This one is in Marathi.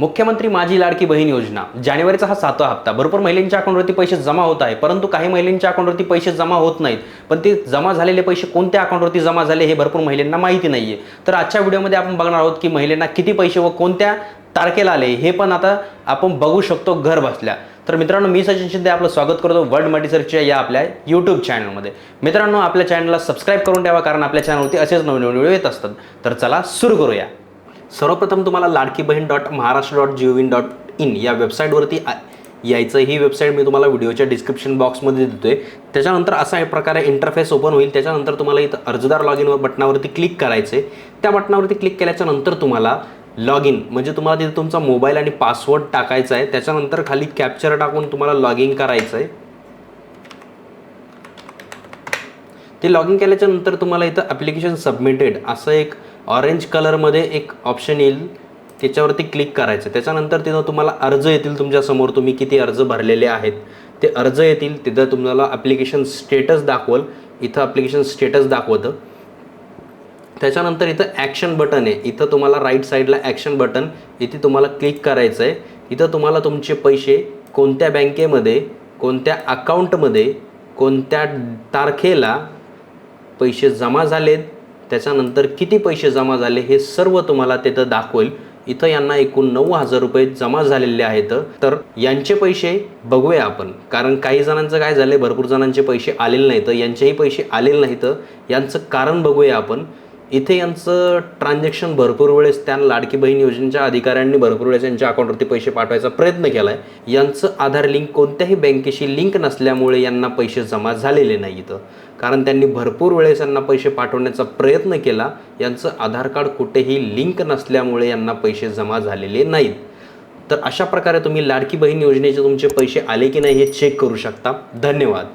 मुख्यमंत्री माझी लाडकी बहीण योजना. जानेवारीचा हा सातवा हप्ता. भरपूर महिलांच्या अकाउंटवरती पैसे जमा होत आहे परंतु काही महिलांच्या अकाउंटवरती पैसे जमा होत नाहीत. पण ते जमा झालेले पैसे कोणत्या अकाउंटवरती जमा झाले हे भरपूर महिलांना माहिती नाही आहे तर आजच्या व्हिडिओमध्ये आपण बघणार आहोत की महिलांना किती पैसे व कोणत्या तारखेला आले हे पण आता आपण बघू शकतो घर बसल्या. तर मित्रांनो मी सचिन शिंदे आपलं स्वागत करतो वर्ल्ड मल्टी या आपल्या यूट्यूब चॅनलमध्ये मित्रांनो आपल्या चॅनलला सबस्क्राईब करून ठेवा कारण आपल्या चॅनलवरती असेच नवीन नवीन व्हिडिओ येत असतात. तर चला सुरू करूया. सर्वप्रथम तुम्हाला Ladki Bahin dot Maharashtra dot G O V dot in या वेबसाईटवरती आ- यायचं ही वेबसाईट मी तुम्हाला व्हिडिओच्या डिस्क्रिप्शन बॉक्समध्ये देतोय. त्याच्यानंतर असा एक प्रकारे इंटरफेस ओपन होईल. त्याच्यानंतर तुम्हाला इथं अर्जदार लॉग इनवर बटनावरती क्लिक करायचे त्या बटनावरती क्लिक केल्याच्यानंतर तुम्हाला लॉग इन म्हणजे तुम्हाला तिथे तुमचा मोबाईल आणि पासवर्ड टाकायचा आहे. त्याच्यानंतर खाली कॅप्चर टाकून तुम्हाला लॉग इन करायचं आहे ते लॉग इन केल्याच्यानंतर तुम्हाला इथं ॲप्लिकेशन सबमिटेड असं एक ऑरेंज कलरमध्ये एक ऑप्शन येईल. त्याच्यावरती क्लिक करायचं. त्याच्यानंतर तिथं तुम्हाला अर्ज येतील तुमच्यासमोर तुम्ही किती अर्ज भरलेले आहेत. ते अर्ज येतील. तिथं तुम्हाला ॲप्लिकेशन स्टेटस दाखवल. इथं ॲप्लिकेशन स्टेटस दाखवतं. त्याच्यानंतर इथं ॲक्शन बटन आहे. इथं तुम्हाला राईट साईडला ॲक्शन बटन इथे तुम्हाला क्लिक करायचं आहे इथं तुम्हाला तुमचे पैसे कोणत्या बँकेमध्ये कोणत्या अकाउंटमध्ये कोणत्या तारखेला पैसे जमा झालेत त्याच्यानंतर किती पैसे जमा झाले हे सर्व तुम्हाला तिथं दाखवेल. इथं यांना एकूण नऊ हजार रुपये जमा झालेले आहेत. तर यांचे पैसे बघूया आपण. कारण काही जणांचं काय झालं भरपूर जणांचे पैसे आलेले नाहीत यांचेही पैसे आलेले नाहीत. यांचं कारण बघूया आपण. इथे यांचं ट्रान्झॅक्शन भरपूर वेळेस त्या लाडकी बहीण योजनेच्या अधिकाऱ्यांनी भरपूर वेळेस यांच्या अकाउंटवरती पैसे पाठवायचा प्रयत्न केला आहे यांचं आधार लिंक कोणत्याही बँकेशी लिंक नसल्यामुळे यांना पैसे जमा झालेले नाहीत कारण त्यांनी भरपूर वेळेस यांना पैसे पाठवण्याचा प्रयत्न केला. यांचं आधार कार्ड कुठेही लिंक नसल्यामुळे यांना पैसे जमा झालेले नाहीत. तर अशा प्रकारे तुम्ही लाडकी बहीण योजनेचे तुमचे पैसे आले की नाही हे चेक करू शकता. धन्यवाद.